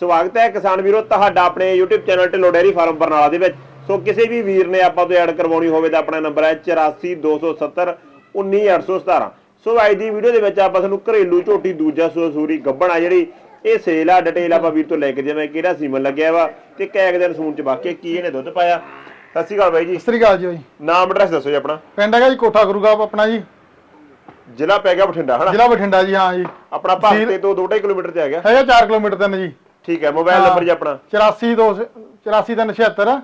ਸਵਾਗਤ ਹੈ ਕਿਸਾਨ ਵੀਰੋ ਤੁਹਾਡਾ ਆਪਣੇ YouTube channel Dhillon dairy farm Barnala ਦੇ ਵਿੱਚ। ਸੋ ਕਿਸੇ ਵੀ ਵੀਰ ਨੇ ਆਪਾਂ ਤੋਂ ਐਡ ਕਰਵਾਉਣੀ ਹੋਵੇ ਤਾਂ ਆਪਣਾ ਨੰਬਰ ਹੈ 8427 19817 ਸੋ ਅੱਜ ਦੀ ਵੀਡੀਓ ਦੇ ਵਿੱਚ ਆਪਾਂ ਤੁਹਾਨੂੰ ਘਰੇਲੂ ਝੋਟੀ ਦੂਜਾ ਸੂਰੀ ਗੱਬਣ ਆ ਜਿਹੜੀ ਇਹ ਸੇਲ ਆ ਡਿਟੇਲ ਆਪਾਂ ਵੀਰ ਤੋਂ ਲੈ ਕੇ ਜਿਵੇਂ ਕਿਹੜਾ ਸੀਮਨ ਲੱਗਿਆ ਵਾ ਤੇ ਕੈਕ ਦਿਨ ਸੂਣ ਚ ਬਾਕੀ ਕੀ ਇਹਨੇ ਦੁੱਧ ਪਾਇਆ। ਸਤਿ ਸ਼੍ਰੀ ਅਕਾਲ ਬਾਈ ਜੀ। ਸਤਿ ਸ੍ਰੀ ਅਕਾਲ ਜੀ ਬਾਈ। ਨਾਮ ਐਡਰੈਸ ਦੱਸੋ ਜੀ ਆਪਣਾ। ਪਿੰਡ ਹੈਗਾ ਜੀ ਕੋਠਾ ਗੁਰੂਗਾ ਆਪਣਾ ਜੀ। ਜ਼ਿਲ੍ਹਾ ਪੈ ਗਿਆ ਬਠਿੰਡਾ ਹਨਾ? ਜ਼ਿਲ੍ਹਾ ਬਠਿੰਡਾ ਜੀ ਹਾਂ ਜੀ। ਆਪਣਾ ਭਾਰਤੇ ਤੋਂ 2.5 ਕਿਲੋਮੀਟਰ ਤੇ ਆ ਗਿਆ ਹੈਗਾ 4 ਕਿਲੋਮੀਟਰ ਤਿੰਨ ਜੀ। ਠੀਕ ਹੈ ਮੋਬਾਈਲ ਨੰਬਰ ਜੀ ਆਪਣਾ। 84 ਦੋ 84 ਤਿੰਨ 76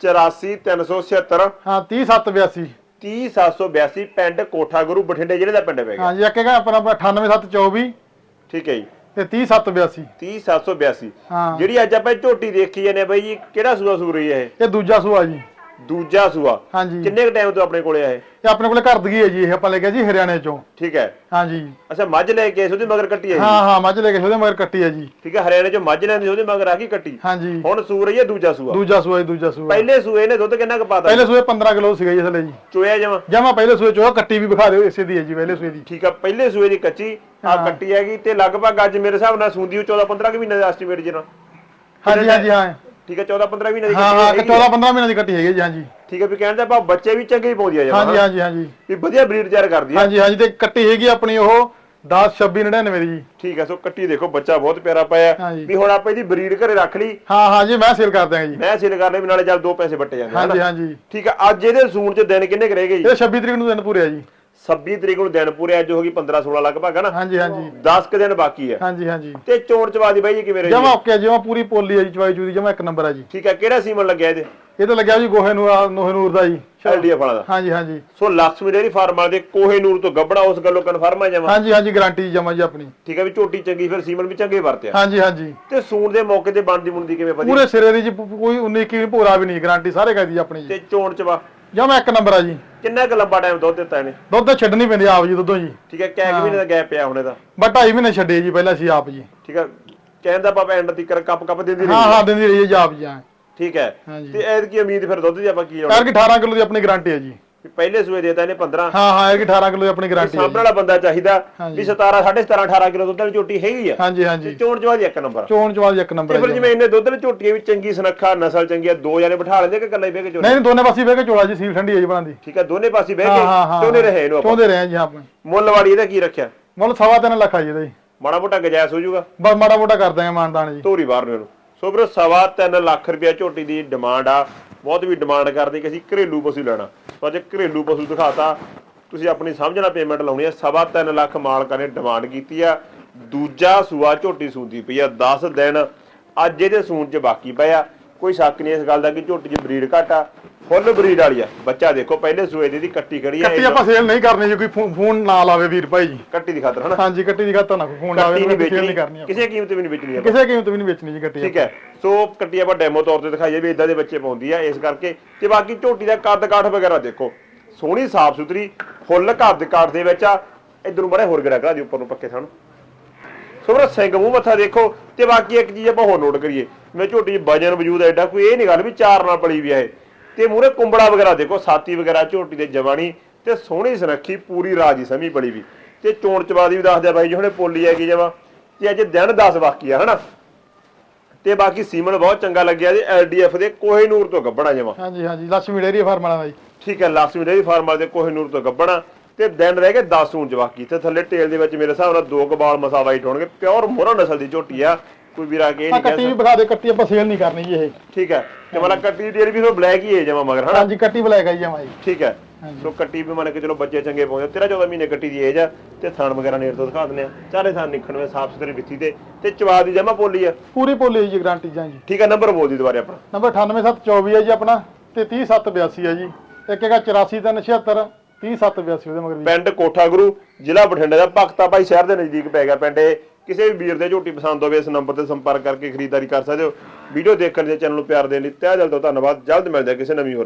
84376 ਹਾਂ 30782 30782 ਪਿੰਡ ਕੋਠਾ ਗੁਰੂ ਬਠਿੰਡੇ ਜ਼ਿਲ੍ਹੇ ਦਾ ਪਿੰਡ ਪੈ ਗਿਆ? ਹਾਂ ਜੀ ਇੱਕ ਹੈਗਾ ਆਪਣਾ 98724 ਠੀਕ ਹੈ ਜੀ। ਤੇ 30782 30782 ਹਾਂ। ਜਿਹੜੀ ਅੱਜ ਆਪਾਂ ਇਹ ਝੋਟੀ ਦੇਖੀ ਜਾਂਦੇ ਆ ਬਾਈ ਜੀ ਕਿਹੜਾ ਸੂਆ ਸੂ ਰਹੀ ਹੈ ਇਹ? ਇਹ ਦੂਜਾ ਸੂਆ ਜੀ। ਦੂਜਾ ਸੂਆ। ਹਾਂਜੀ। ਕਿੰਨੇ ਕ ਟਾਈਮ ਤੋਂ ਆਪਣੇ ਕੋਲੇ ਆ ਇਹ? ਆਪਣੇ ਕੋਲੇ ਘਰ ਦਗੀ ਹੈ ਜੀ ਇਹ ਆਪਾਂ ਲੈ ਕੇ ਜੀ ਹਰਿਆਣੇ ਚੋਂ। ਠੀਕ ਹੈ। ਹਾਂ ਜੀ ਅੱਛਾ ਮੱਝ ਲੈ ਕੇ ਉਹਦੇ ਮਗਰ ਕੱਟੀ ਹੈ ਜੀ? ਹਾਂ ਹਾਂ ਮੱਝ ਲੈ ਕੇ ਉਹਦੇ ਮਗਰ ਕੱਟੀ ਹੈ ਜੀ। ਠੀਕ ਹੈ ਹਰਿਆਣੇ ਚੋਂ ਮੱਝ ਲੈਂਦੀ ਉਹਦੇ ਮਗਰ ਆ ਗਈ ਕੱਟੀ। ਹਾਂ ਜੀ ਹੁਣ ਸੂ ਰਹੀ ਹੈ ਦੂਜਾ ਸੂਆ। ਦੂਜਾ ਸੂਆ ਜੀ ਦੂਜਾ ਸੂਆ। ਪਹਿਲੇ ਸੂਏ ਨੇ ਦੁੱਧ ਕਿੰਨਾ ਕ ਪਾਤਾ ਪਹਿਲੇ ਸੂਏ 15 ਕਿਲੋ ਸੀਗਾ ਜੀ ਥੱਲੇ ਜੀ। ਚੋਇਆ ਜਮਾ? ਜਮਾ ਪਹਿਲੇ ਸੂਏ ਚੋਂ ਕੱਟੀ ਵੀ ਵਿਖਾ ਦਿਓ ਇਸੇ ਦੀ ਹੈ ਜੀ ਪਹਿਲੇ ਸੂਏ ਦੀ। ਠੀਕ ਆ ਪਹਿਲੇ ਸੂਏ ਦੀ ਕੱਚੀ ਆ ਕੱਟੀ ਹੈਗੀ ਤੇ ਲਗਭਗ ਅੱਜ ਮੇਰੇ ਹਿਸਾਬ ਨਾਲ ਸੂੰਦੀ 14 15 ਕਿ ਮਹੀਨੇ ਦਾ ਐਸਟੀਮੇਟ ਜਨਾ ਹਾਂ ਜੀ ਹਾਂ ਜੀ ਹਾਂ। ਠੀਕ ਹੈ 14 15 ਮਹੀਨੇ ਦੀ ਹਾਂ ਕੱਟੀ ਹਾਂ ਹੈਗੀ। 14 15 ਮਹੀਨੇ ਦੀ ਕੱਟੀ ਹੈਗੀ ਜੀ ਹਾਂ ਜੀ ਠੀਕ ਹੈ ਵੀ ਕਹਿਣ ਦਾ ਭਾਵ ਬੱਚੇ ਵੀ ਚੰਗੇ ਹੀ ਪਾਉਂਦੀ ਆ ਜਮਾ ਹਾਂਜੀ ਹਾਂਜੀ ਹਾਂਜੀ। ਵੀ ਵਧੀਆ ਬਰੀਡ ਤਿਆਰ ਕਰਦੀ ਆ ਹਾਂਜੀ ਹਾਂਜੀ ਤੇ ਕੱਟੀ ਹੈਗੀ ਆਪਣੀ ਉਹ 10 26 99 ਦੀ। ਜੀ ਠੀਕ ਹੈ ਸੋ ਕੱਟੀ ਦੇਖੋ ਬੱਚਾ ਬਹੁਤ ਪਿਆਰਾ ਪਾਇਆ। ਹਾਂਜੀ। ਵੀ ਹੁਣ ਆਪਾਂ ਇਹਦੀ ਬਰੀਡ ਘਰੇ ਰੱਖ ਲਈ। ਹਾਂ ਹਾਂ ਜੀ ਮੈਂ ਸੇਲ ਕਰ ਦਾਂਗਾ ਜੀ। ਮੈਂ ਸੇਲ ਕਰ ਲਈ ਵੀ ਨਾਲੇ ਚੱਲ ਦੋ ਪੈਸੇ ਵੱਟੇ ਜਾਂਦੇ ਹਾਂਜੀ? ਹਾਂਜੀ। ਠੀਕ ਹੈ ਅੱਜ ਇਹਦੇ ਸੂਣ ਚ ਦਿਨ ਕਿੰਨੇ ਕੁ ਰਹਿ ਗਏ ਜੀ? ਇਹ 26 ਤਰੀਕ ਨੂੰ ਦਿਨ ਪੂਰੇ ਆ ਜੀ। 26 ਤਰੀਕ ਨੂੰ ਦਿਨ ਪੂਰੇ ਅੱਜ ਹੋ ਗਈ 15 16 ਲਗਭਗ ਹਨਾ ਹਾਂਜੀ ਹਾਂਜੀ। 10 ਕੁ ਦਿਨ ਬਾਕੀ ਹੈ। ਹਾਂਜੀ ਹਾਂਜੀ। ਤੇ ਚੋਣ ਚਵਾਦੀ ਬਾਈ ਜੀ ਕਿਵੇਂ ਰਹੀ ਜਮਾ ਹੈ? ਓਕੇ ਜਮਾ ਪੂਰੀ ਪੋਲੀ ਆ ਜੀ ਚਵਾਈ ਚੂਦੀ ਜਮਾ ਇੱਕ ਨੰਬਰ ਆ ਜੀ। ਠੀਕ ਹੈ ਕਿਹੜਾ ਸੀਮਨ ਲੱਗਿਆ ਇਹਦੇ? ਇਹ ਤਾਂ ਲੱਗਿਆ ਜੀ ਗੋਹੇ ਨੂੰ ਨੋਹੇ ਨੂਰ ਦਾ ਜੀ। ਐਲਡੀਐਫ ਵਾਲਾ ਦਾ। ਹਾਂਜੀ ਹਾਂਜੀ। ਸੋ ਲక్ష్ਮੀ ਡੇਰੀ ਫਾਰਮ ਵਾਲੇ ਦੇ ਕੋਹੇ ਨੂਰ ਤੋਂ ਗੱਬੜਾ ਉਸ ਗੱਲੋਂ ਕਨਫਰਮ ਹੈ ਜਮਾ? ਹਾਂਜੀ ਹਾਂਜੀ ਗਾਰੰਟੀ ਜਮਾ ਜੀ ਆਪਣੀ। ਠੀਕ ਹੈ ਵੀ ਝੋਟੀ ਚੰਗੀ ਫਿਰ ਸੀਮਨ ਵੀ ਚੰਗੇ ਵਰਤਿਆ। ਹਾਂਜੀ ਹਾਂਜੀ। ਤੇ ਸੂਣ ਦੇ ਮੌਕੇ ਤੇ ਬਣਦੀ ਮੁੰਦੀ ਕਿਵੇਂ ਵਧੀਆ ਪੂਰੇ ਸਿਰੇ ਦੀ ਜੀ ਕੋਈ 19 ਕੀ ਭੋਰਾ ਵੀ ਨਹੀਂ ਗਾਰੰਟੀ ਸਾਰੇ ਕਹਿ ਦੀ ਆਪਣੀ ਜੀ। ਤੇ ਚੋਣ ਚਵਾ ਜਮਾ ਇੱਕ ਨੰਬਰ ਆ ਜੀ। ਕਿੰਨਾ ਕੁ ਲੰਬਾ ਟਾਈਮ ਦੁੱਧ ਦਿੱਤਾ ਇਹਨੇ? ਦੁੱਧ ਛੱਡਣੀ ਪੈਂਦੀ ਆਪ ਜੀ ਦੁੱਧੋਂ ਜੀ। ਠੀਕ ਹੈ ਕੈ ਕੁ ਮਹੀਨੇ ਦਾ ਗੈਪ ਪਿਆ ਹੁਣ ਇਹਦਾ? ਬਸ ਢਾਈ ਮਹੀਨੇ ਛੱਡੇ ਜੀ ਪਹਿਲਾਂ ਸੀ ਆਪ ਜੀ। ਠੀਕ ਹੈ ਕਹਿੰਦਾ ਪਾਪਾ ਐਂਡ ਤੀਕਰ ਕੱਪ ਕੱਪ ਦਿੰਦੀ ਹਾਂ ਰਹੀ। ਹਾਂ ਦਿੰਦੀ ਰਹੀ ਹੈ ਜੀ ਆਪ ਜੀ ਹਾਂ। ਠੀਕ ਹੈ ਹਾਂਜੀ। ਤੇ ਐਦ ਕੀ ਉਮੀਦ ਫਿਰ ਦੁੱਧ ਦੀ ਆਪਾਂ ਕੀ ਲਾਉਣਾ ਕਰਕੇ 18 ਕਿਲੋ ਦੀ ਆਪਣੀ ਗਾਰੰਟੀ ਹੈ ਜੀ। ਵੀ ਪਹਿਲੇ ਸੂਏ ਦੇਤਾ ਇਹਨੇ 15 ਹਾਂ ਹਾਂ ਇਹ 18 ਕਿਲੋ ਆਪਣੀ ਗਾਰੰਟੀ ਸਾਹਮਣੇ ਵਾਲਾ ਬੰਦਾ ਚਾਹੀਦਾ। ਵੀ 17 17.5 18 ਕਿਲੋ ਦੁੱਧ ਵਾਲੀ ਝੋਟੀ ਹੈਗੀ ਆ। ਹਾਂਜੀ ਹਾਂਜੀ। ਚੋਣ ਦੀ ਇੱਕ ਨੰਬਰ ਚੋਣ ਚਵਾਲ ਇੱਕ ਨੰਬਰ ਫਿਰ ਜਿਵੇਂ ਇਹਨੇ ਦੁੱਧ ਵਾਲੀ ਝੋਟੀ ਵੀ ਚੰਗੀ ਸੁਨੱਖਾ ਨਸਲ ਚੰਗੀ ਆ ਦੋ ਜਾਨੇ ਬਿਠਾ ਲੈਂਦੇ ਕਿ ਇਕੱਲਾ ਬਹਿ ਕੇ ਚੋਣੇ ਨਹੀਂ ਦੋਨੇ ਪਾਸੇ ਬਹਿ ਕੇ ਚੋਲਾ ਜੀ ਸੀਲ ਠੰਡੀ ਹੈ ਜੀ ਬਣਾਉਂਦੀ ਠੀਕ ਹੈ ਦੋਨੇ ਪਾਸੇ ਬਹਿ ਕੇ ਚੋਣੇ ਰਹੇ ਇਹਨੂੰ ਆਪਾਂ। ਚੋਂਦੇ ਰਹੇ ਜੀ ਆਪਾਂ ਮੁੱਲ ਵਾੜੀ ਇਹਦਾ ਕੀ ਰੱਖਿਆ? ਮੁੱਲ ਸਵਾ ਤਿੰਨ ਲੱਖ ਆ ਜੀ ਇਹਦਾ ਜੀ। ਮਾੜਾ ਮੋਟਾ ਗਜਾਇਸ ਹੋ ਜਾਊਗਾ। ਬਸ ਮਾੜਾ ਮੋਟਾ ਕਰ ਦਾਂਗੇ ਮਾਨਦਾਨ ਜੀ। ਧੋਰੀ ਬਾਹਰ ਨੂੰ ਇਹਨੂੰ। ਸੋ ਵੀਰੋ ਸਵਾ ਤਿੰਨ ਲੱਖ ਰੁਪਇਆ ਝੋਟੀ ਦੀ ਡਿਮਾਂਡ ਆ। ਬਹੁਤ ਵੀ ਡਿਮਾਂਡ ਕਰਦੇ ਕਿ ਅਸੀਂ ਘਰੇਲੂ ਪਸ਼ੂ ਲੈਣਾ। ਸੋ ਅੱਜ ਘਰੇਲੂ ਪਸ਼ੂ ਦਿਖਾਤਾ, ਤੁਸੀਂ ਆਪਣੀ ਸਮਝ ਨਾਲ ਪੇਮੈਂਟ ਲਾਉਣੀ ਹੈ। ਸਵਾ ਤਿੰਨ ਲੱਖ ਮਾਲਕਾਂ ਨੇ ਡਿਮਾਂਡ ਕੀਤੀ ਆ। ਦੂਜਾ ਸੂਆ ਝੋਟੀ ਸੂਦੀ ਪਈ ਆ। 10 ਦਿਨ ਅੱਜ ਇਹਦੇ ਸੂਣ 'ਚ ਬਾਕੀ ਪਿਆ ਕੋਈ ਸ਼ੱਕ ਨਹੀਂ ਇਸ ਗੱਲ ਦਾ ਕਿ ਝੋਟੀ 'ਚ ਬਰੀਡ ਘੱਟ ਆ ਫੁੱਲ ਬਰੀਡ ਵਾਲੀ ਆ। ਬੱਚਾ ਦੇਖੋ ਪਹਿਲੇ ਸੂਏ ਦੀ ਇਹਦੀ ਕੱਟੀ ਖੜੀ ਆ ਕੱਟੀ ਆਪਾਂ ਸੇਲ ਨਹੀਂ ਕਰਨੀ ਜੀ ਕੋਈ ਫੋਨ ਨਾ ਲਾਵੇ ਵੀਰ ਭਾਈ ਜੀ। ਕੱਟੀ ਦੀ ਖਾਤਰ ਹਨਾ? ਹਾਂਜੀ ਕੱਟੀ ਦੀ ਖਾਤਾ ਨਾ ਕੋਈ ਫੋਨ ਲਾਵੇ ਕੱਟੀ ਨਹੀਂ ਵੇਚਣੀ। ਕਿਸੇ ਕੀਮਤ ਵੀ ਨਹੀਂ ਵੇਚਣੀ ਕਿਸੇ ਕੀਮਤ ਵੀ ਨਹੀਂ ਵੇਚਣੀ ਜੀ ਕੱਟੀ ਠੀਕ ਹੈ। ਸੋ ਕੱਟੀ ਆਪਾਂ ਡੈਮੋ ਤੌਰ ਤੇ ਦਿਖਾਈਏ ਵੀ ਇਦਾਂ ਦੇ ਬੱਚੇ ਪਾਉਂਦੀ ਆ ਇਸ ਕਰਕੇ। ਤੇ ਬਾਕੀ ਝੋਟੀ ਦਾ ਕੱਦ ਕਾਠ ਵਗੈਰਾ ਦੇਖੋ। ਸੋਹਣੀ ਸਾਫ਼ ਸੁਥਰੀ ਫੁੱਲ ਕੱਦ ਕਾਠ ਦੇ ਵਿੱਚ ਆ। ਇਧਰੋਂ ਬੜੇ ਹੋਰ ਗੜਾ ਕਰਾ ਦੀ ਉੱਪਰ ਨੂੰ ਪੱਕੇ ਥਣ ਸੋ ਮੇਰਾ ਸਿੰਘ ਮੂੰਹ ਮੱਥਾ ਦੇਖੋ ਤੇ ਬਾਕੀ ਇੱਕ ਚੀਜ਼ ਆਪਾਂ ਹੋਰ ਨੋਟ ਕਰੀਏ। ਮੈਂ ਝੋਟੀ 'ਚ ਵਜਨ ਵਜੂਦ ਐਡਾ ਕੋਈ ਇਹ ਨਹੀਂ ਗੱਲ ਵੀ ਚਾਰ ਨਾਲ ਪਲੀ ਵੀ ਆ ਇਹ। ਤੇ ਮੂਰੇ ਕੁੰਬੜਾ ਵਗੈਰਾ ਦੇਖੋ ਸਾਤੀ ਵਗੈਰਾ ਝੋਟੀ ਦੇ ਜਵਾਨੀ ਤੇ ਸੋਹਣੀ ਸੁਨੱਖੀ ਪੂਰੀ ਰਾਜੀ ਸਮੀ ਬੜੀ ਵੀ। ਤੇ ਚੋਣ ਚਵਾਦੀ ਵੀ ਦੱਸਦੇ ਬਾਈ ਜੀ ਹੁਣੇ ਪੋਲੀ ਹੈਗੀ ਜਵਾ ਤੇ ਅੱਜ ਦਿਨ 10 ਬਾਕੀ ਆ ਹਨਾ? ਤੇ ਬਾਕੀ ਸੀਮਨ ਬਹੁਤ ਚੰਗਾ ਲੱਗਿਆ ਜੀ ਐਲਡੀਐਫ ਦੇ ਕੋਹੇਨੂਰ ਤੋਂ ਗੱਬਣਾ ਜਮਾ। ਹਾਂਜੀ ਹਾਂਜੀ ਲక్ష్ਮੀ ਡੇਰੀ ਫਾਰਮ ਵਾਲਾ ਦਾ ਜੀ ਠੀਕ ਹੈ ਲਾਸਮੀ ਡੇਰੀ ਫਾਰਮ ਵਾਲੇ ਦੇ ਕੋਹੇਨੂਰ ਤੋਂ ਗੱਬਣਾ। ਤੇ ਦਿਨ ਰਹਿ ਗਏ 10 ਉਂਚ ਬਾਕੀ। ਤੇ ਥੱਲੇ ਟੇਲ ਦੇ ਵਿੱਚ ਮੇਰੇ ਹਿਸਾਬ ਨਾਲ ਦੋ ਕਬਾਲ ਮਸਾ ਵਾਈਟ ਹੋਣਗੇ। ਪਿਓਰ ਮੋਹਰਾ ਨਸਲ ਦੀ ਝੋਟੀ ਆ। ਕੋਈ ਵੀਰਾ ਕੇ ਇਹ ਆ ਨਹੀਂ ਕੱਟੀ ਵੀ ਵਿਖਾ ਦੇ ਕੱਟੀ ਆਪਾਂ ਸੇਲ ਨਹੀਂ ਕਰਨੀ ਜੀ ਇਹ। ਠੀਕ ਹੈ ਤੇ ਮਤਲਬ ਕੱਟੀ ਡੇਰੀ ਵੀ ਫਿਰ ਬਲੈਕ ਹੀ ਹੈ ਜਮਾ ਮਗਰ ਹਨਾ? ਹਾਂਜੀ ਕੱਟੀ ਬਲੈਕ ਆਈ ਜਮਾ ਜੀ ਠੀਕ ਹੈ। ਸੋ ਕੱਟੀ ਵੀ ਮੰਨ ਕੇ ਚਲੋ ਬੱਚੇ ਚੰਗੇ ਪਾਉਂਦੇ 13 14 ਮਹੀਨੇ ਕੱਟੀ ਦੀ ਏਜ ਆ ਤੇ ਥਣ ਵਗੈਰਾ ਨੇੜ ਤੋਂ ਦਿਖਾ ਦਿੰਦੇ ਆ ਚਾਰੇ ਥਾਂ ਨਿਕਣਵੇਂ ਸਾਫ਼ ਸੁਥਰੀ ਵਿੱਥੀ ਤੇ ਤੇ ਚਵਾ ਦੀ ਜਮਾ ਪੋਲੀ ਆ। ਪੂਰੀ ਪੋਲੀ ਜੀ ਗਾਰੰਟੀ ਜਾਂ ਜੀ। ਠੀਕ ਹੈ ਨੰਬਰ ਬੋਲ ਦੀ ਦੁਬਾਰੇ ਆਪਣਾ। ਨੰਬਰ 98724 ਹੈ ਜੀ ਆਪਣਾ ਤੇ 30782 ਹੈ ਜੀ। ਇੱਕ ਹੈਗਾ 84376 30782 ਉਹਦੇ ਮਗਰ ਵੀ। ਪਿੰਡ ਕੋਠਾ ਗੁਰੂ ਜ਼ਿਲ੍ਹਾ ਬਠਿੰਡਾ ਦਾ ਭਗਤਾ ਭਾਈ ਸ਼ਹਿਰ ਦੇ ਨਜ਼ਦੀਕ ਪੈ ਗਿਆ ਪਿੰਡ ਇਹ। ਕਿਸੇ ਵੀ ਵੀਰ ਦੇ ਝੋਟੀ ਪਸੰਦ ਹੋਵੇ, ਇਸ ਨੰਬਰ ਤੇ ਸੰਪਰਕ ਕਰਕੇ ਖਰੀਦਦਾਰੀ ਕਰ ਸਕਦੇ ਹੋ। ਵੀਡੀਓ ਦੇਖਣ ਦੇ ਚੈਨਲ ਨੂੰ ਪਿਆਰ ਦੇਣ ਲਈ ਤਹਿ ਦਿਲ ਤੋਂ ਧੰਨਵਾਦ। ਜਲਦ ਮਿਲਦੇ ਹਾਂ ਕਿਸੇ ਨਵੀਂ ਹੋਰ